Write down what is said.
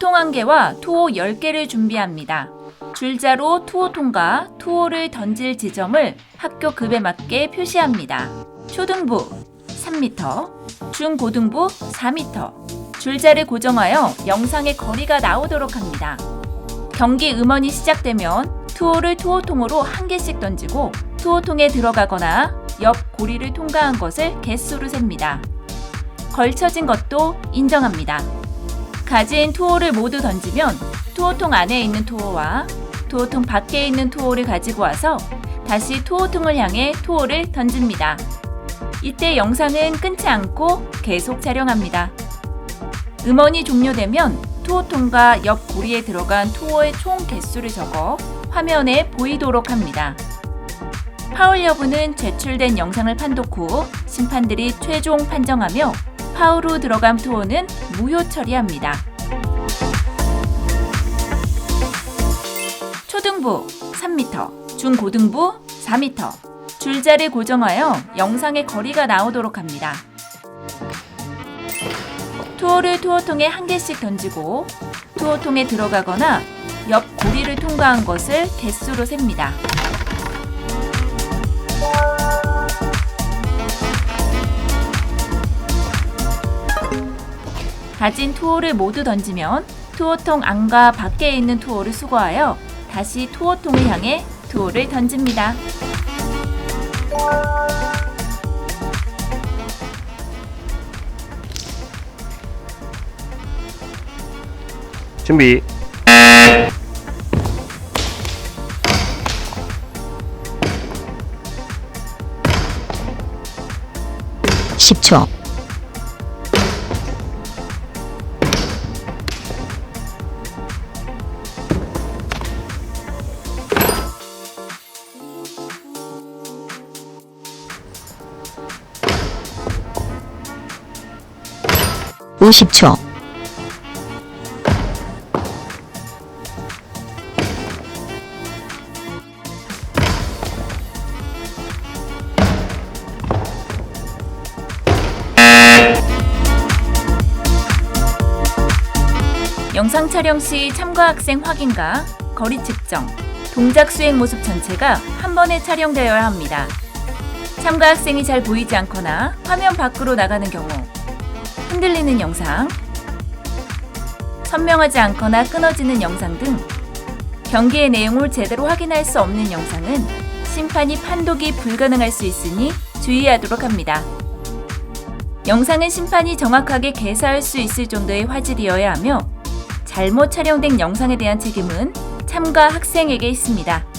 투호통 1개와 투호 10개를 준비합니다. 줄자로 투호통과 투호를 던질 지점을 학교 급에 맞게 표시합니다. 초등부 3m, 중고등부 4m. 줄자를 고정하여 영상의 거리가 나오도록 합니다. 경기 음원이 시작되면 투호를 투호통으로 한 개씩 던지고 투호통에 들어가거나 옆 고리를 통과한 것을 개수로 셉니다. 걸쳐진 것도 인정합니다. 가진 투호를 모두 던지면 투호통 안에 있는 투호와 투호통 밖에 있는 투호를 가지고 와서 다시 투호통을 향해 투호를 던집니다. 이때 영상은 끊지 않고 계속 촬영합니다. 음원이 종료되면 투호통과 옆 고리에 들어간 투호의 총 개수를 적어 화면에 보이도록 합니다. 파울 여부는 제출된 영상을 판독 후 심판들이 최종 판정하며 후 들어간 투호는 무효 처리합니다. 초등부 3m, 중고등부 4m. 줄자를 고정하여 영상의 거리가 나오도록 합니다. 투호를 투호통에 한 개씩 던지고 투호통에 들어가거나 옆 고리를 통과한 것을 개수로 셉니다. 가진 투호를 모두 던지면 투호통 안과 밖에 있는 투호를 수거하여 다시 투호통을 향해 투호를 던집니다. 준비. 십초 오십 초 영상 촬영 시 참가 학생 확인과 거리 측정, 동작 수행 모습 전체가 한 번에 촬영되어야 합니다. 참가 학생이 잘 보이지 않거나 화면 밖으로 나가는 경우, 흔들리는 영상, 선명하지 않거나 끊어지는 영상 등 경기의 내용을 제대로 확인할 수 없는 영상은 심판이 판독이 불가능할 수 있으니 주의하도록 합니다. 영상은 심판이 정확하게 개사할 수 있을 정도의 화질이어야 하며 잘못 촬영된 영상에 대한 책임은 참가 학생에게 있습니다.